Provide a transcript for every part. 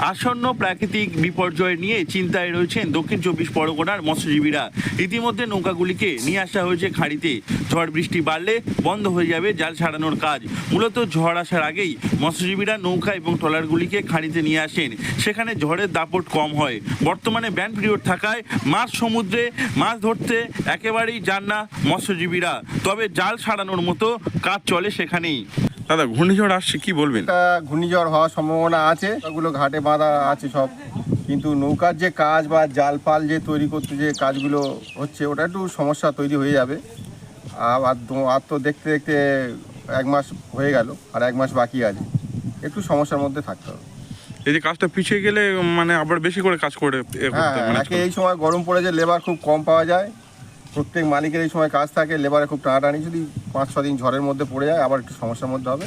আসন্ন প্রাকৃতিক বিপর্যয় নিয়ে চিন্তায় রয়েছেন দক্ষিণ চব্বিশ পরগনার মৎস্যজীবীরা। ইতিমধ্যে নৌকাগুলিকে নিয়ে আসা হয়েছে খাড়িতে। ঝড় বৃষ্টি বাড়লে বন্ধ হয়ে যাবে জাল ছাড়ানোর কাজ। মূলত ঝড় আসার আগেই মৎস্যজীবীরা নৌকা এবং ট্রলারগুলিকে খাড়িতে নিয়ে আসেন। সেখানে ঝড়ের দাপট কম হয়। বর্তমানে ব্যান পিরিয়ড থাকায় মাছ সমুদ্রে মাছ ধরতে একেবারেই যান না মৎস্যজীবীরা। তবে জাল ছাড়ানোর মতো কাজ চলে সেখানেই। দাদা ঘূর্ণিঝড় আসছে কি বলবেন? ঘূর্ণিঝড় হওয়ার সম্ভাবনা আছে ওগুলো ঘাটে বাঁধা আছে সব। কিন্তু নৌকার যে কাজ বা জাল পাল যে তৈরি করতে যে কাজগুলো হচ্ছে ওটা একটু সমস্যা তৈরি হয়ে যাবে। আর আর তো দেখতে দেখতে এক মাস হয়ে গেল আর এক মাস বাকি আছে। একটু সমস্যার মধ্যে থাকতে হবে। এই যে কাজটা পিছিয়ে গেলে মানে আবার বেশি করে কাজ করে হ্যাঁ করতে এই সময় গরম পড়ে যে লেবার খুব কম পাওয়া যায় প্রত্যেক মালিকের এই সময় কাজ থাকে লেবারে খুব টানাটানি, যদি পাঁচ ছ দিন ঝড়ের মধ্যে পড়ে যায়, আবার একটু সমস্যার মধ্যে হবে।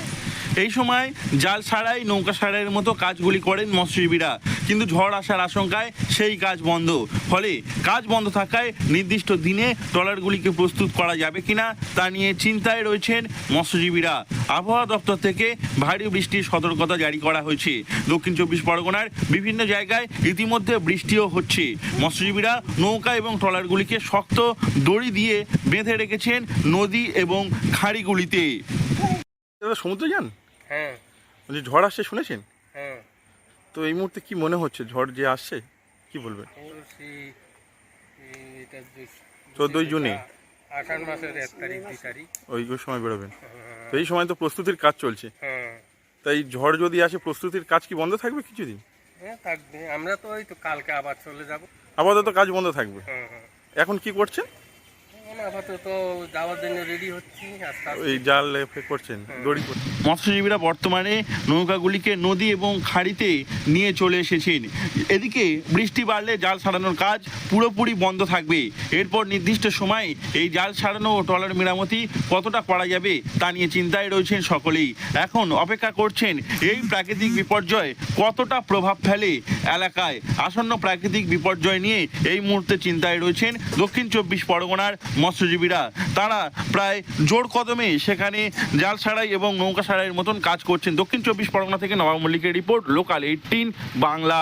এই সময় জাল ছাড়াই নৌকা ছাড়াইয়ের মতো কাজগুলি করেন মৎস্যজীবীরা। কিন্তু ঝড় আসার আশঙ্কায় সেই কাজ বন্ধ। ফলে কাজ বন্ধ থাকায় নির্দিষ্ট দিনে ট্রলারগুলিকে প্রস্তুত করা যাবে কিনা তা নিয়ে চিন্তায় রয়েছেন মৎস্যজীবীরা। আবহাওয়া দপ্তর থেকে ভারী বৃষ্টির সতর্কতা জারি করা হয়েছে। দক্ষিণ চব্বিশ পরগনার বিভিন্ন জায়গায় ইতিমধ্যে বৃষ্টিও হচ্ছে। মৎস্যজীবীরা নৌকা এবং ট্রলারগুলিকে শক্ত দড়ি দিয়ে বেঁধে রেখেছেন নদী এবং খাড়িগুলিতে। সমুদ্র যান? হ্যাঁ। বলছি ঝড় আসছে শুনেছেন? হ্যাঁ। তো এই মুহূর্তে কি মনে হচ্ছে ঝড় যে আসছে কি বলবেন? চোদ্দই জুনে। আষাঢ় মাসের এক তারিখ দুই তারিখ। ওই সময় বেরোবেন। তো এই সময় তো প্রস্তুতির কাজ চলছে। হ্যাঁ। তাই ঝড় যদি আসে প্রস্তুতির কাজ কি বন্ধ থাকবে কিছুদিন? হ্যাঁ থাকবে। আমরা তো ওই তো কালকে আবার চলে যাব। আপাতত কাজ বন্ধ থাকবে। হ্যাঁ হ্যাঁ। এখন কি করছেন? আপাতত যাওয়ার জন্য রেডি হচ্ছি আস্তে আস্তে জাল করছেন দড়ি করছেন। মৎস্যজীবীরা বর্তমানে নৌকাগুলিকে নদী এবং খাড়িতে নিয়ে চলে এসেছেন। এদিকে বৃষ্টি বাড়লে জাল সারানোর কাজ পুরোপুরি বন্ধ থাকবে। এরপর নির্দিষ্ট সময়ে এই জাল সারানো ও ট্রলার মেরামতি কতটা করা যাবে তা নিয়ে চিন্তায় রয়েছেন সকলেই। এখন অপেক্ষা করছেন এই প্রাকৃতিক বিপর্যয় কতটা প্রভাব ফেলে এলাকায় আসন্ন প্রাকৃতিক বিপর্যয় নিয়ে এই মুহূর্তে চিন্তায় রয়েছেন দক্ষিণ চব্বিশ পরগনার মৎস্যজীবীরা। তারা প্রায় জোর কদমে সেখানে জাল সারাই এবং নৌকা সারাইয়ের মতন কাজ করছেন। দক্ষিণ চব্বিশ পরগনা থেকে নবাব মল্লিকের রিপোর্ট, লোকাল এইটিন বাংলা।